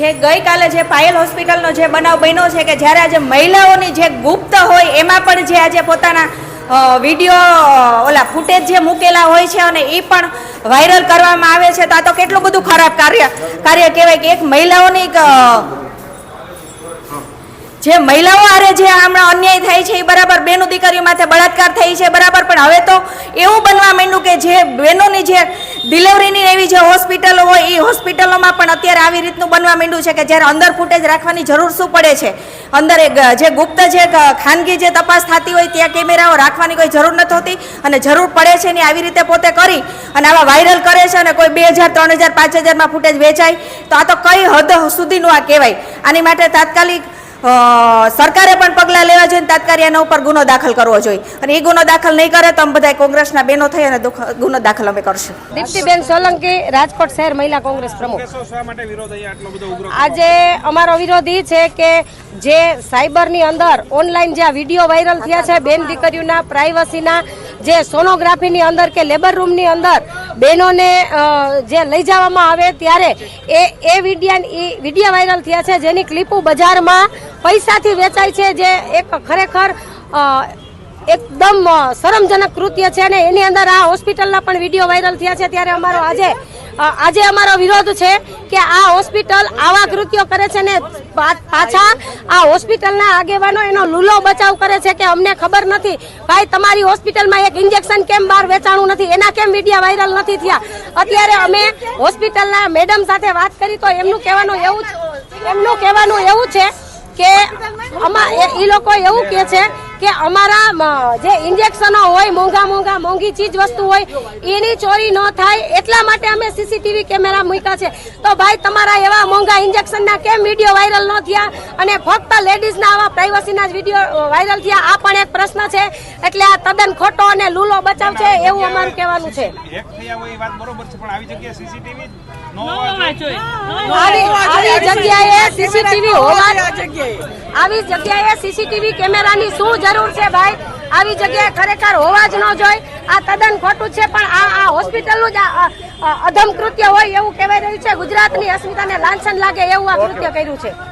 જે ગઈકાલે જે પાયલ હોસ્પિટલનો જે બનાવ બન્યો છે કે જ્યારે આજે મહિલાઓની જે ગુપ્ત હોય, એમાં પણ જે આજે પોતાના વીડિયો ઓલા ફૂટેજ જે મૂકેલા હોય છે અને એ પણ વાયરલ કરવામાં આવે છે. તો આ તો કેટલું બધું ખરાબ કાર્ય કાર્ય કહેવાય કે એક મહિલાઓની જે મહિલાઓ આરે જે હમણાં અન્યાય થાય છે એ બરાબર બેનું દીકરીઓ માથે બળાત્કાર થઈ છે, બરાબર. પણ હવે તો એવું કે જે બહેનોની જે ડિલિવરીની એવી જે હોસ્પિટલો હોય એ હોસ્પિટલોમાં પણ અત્યારે આવી રીતનું બનવા માંડ્યું છે કે જ્યારે અંદર ફૂટેજ રાખવાની જરૂર શું પડે છે? અંદર જે ગુપ્ત જે ખાનગી જે તપાસ થતી હોય, ત્યાં કેમેરાઓ રાખવાની કોઈ જરૂર નથી હોતી અને જરૂર પડે છે ને આવી રીતે પોતે કરી અને આવા વાયરલ કરે છે અને કોઈ બે હજાર, ત્રણ હજાર, પાંચ હજારમાં ફૂટેજ વેચાય, તો આ તો કઈ હદ સુધીનું આ કહેવાય? આની માટે તાત્કાલિક સરકારે પણ પગલાં લેવા જોઈએ તાત્કાલિક એના ઉપર ગુનો દાખલ કરવો જોઈએ. અને એ ગુનો દાખલ નહીં કરે તો અમે બધા કોંગ્રેસના બેનો થઈ અને ગુનો દાખલ અમે કરશું. દીપ્તિબેન સોલંકી, રાજકોટ શહેર મહિલા કોંગ્રેસ પ્રમુખ. આજે અમારો વિરોધ એ છે કે જે સાયબરની અંદર ઓનલાઈન જે વીડિયો વાયરલ થયા છે, બેન દીકરીઓના પ્રાઇવસીના જે સોનોગ્રાફીની અંદર કે લેબર રૂમની અંદર બહેનોને જે લઈ જવામાં આવે ત્યારે એ એ વિડીયા વીડિયો વાયરલ થયા છે. જેની ક્લિપો બજારમાં પૈસાથી વેચાય છે, જે એક ખરેખર એકદમ શરમજનક કૃત્ય છે. અને એની અંદર આ હોસ્પિટલના પણ વીડિયો વાયરલ થયા છે. ત્યારે અમારો આજે આજે અમારો વિરોધ છે કે આ હોસ્પિટલ આવા કૃત્યો કરે છે ને પાછા આ હોસ્પિટલના આગેવાનો એનો લૂલો બચાવ કરે છે કે અમને ખબર નથી. ભાઈ, તમારી હોસ્પિટલમાં એક ઇન્જેક્શન કેમ બહાર વેચાણું નથી? એના કેમ મીડિયા વાયરલ નથી થયા? અત્યારે અમે હોસ્પિટલના મેડમ સાથે વાત કરી તો એમનું કહેવાનું એવું એમનું કહેવાનું એવું છે કે અમા, એ લોકો એવું કહે છે કે અમારા જે ઇન્જેક્શનો હોય, મોંઘા મોંઘા, મોંઘી ચીજ વસ્તુ હોય, એની ચોરી ન થાય, એટલા માટે અમે સીસીટીવી કેમેરા મૂક્યા છે. તો ભાઈ, તમારા એવા મોંઘા ઇન્જેક્શનના કેમ વીડિયો વાયરલ ન થયા? અને ફક્ત લેડીઝના આવા પ્રાઇવસીના જ વીડિયો વાયરલ થયા? આ પણ એક પ્રશ્ન છે. એટલે આ તદ્દન ખોટો અને લૂલો એવું અમારું કહેવાનું છે. એક થયા હોય એ વાત બરોબર છે પણ આવી જગ્યાએ સીસીટીવી ન હોવા જોઈએ. આવી આવી જગ્યાએ સીસીટીવી હોવા આવી જગ્યાએ સીસીટીવી કેમેરાની શું જરૂર છે ભાઈ? આવી જગ્યાએ ખરેખર હોવા જ ન જોઈએ. આ તદ્દન ખોટું છે પણ આ આ હોસ્પિટલનું જ અધમ કૃત્ય હોય એવું કહેવાય રહ્યું છે. ગુજરાતની અસ્મિતાને લાંછન લાગે એવું આ કૃત્ય કર્યું છે.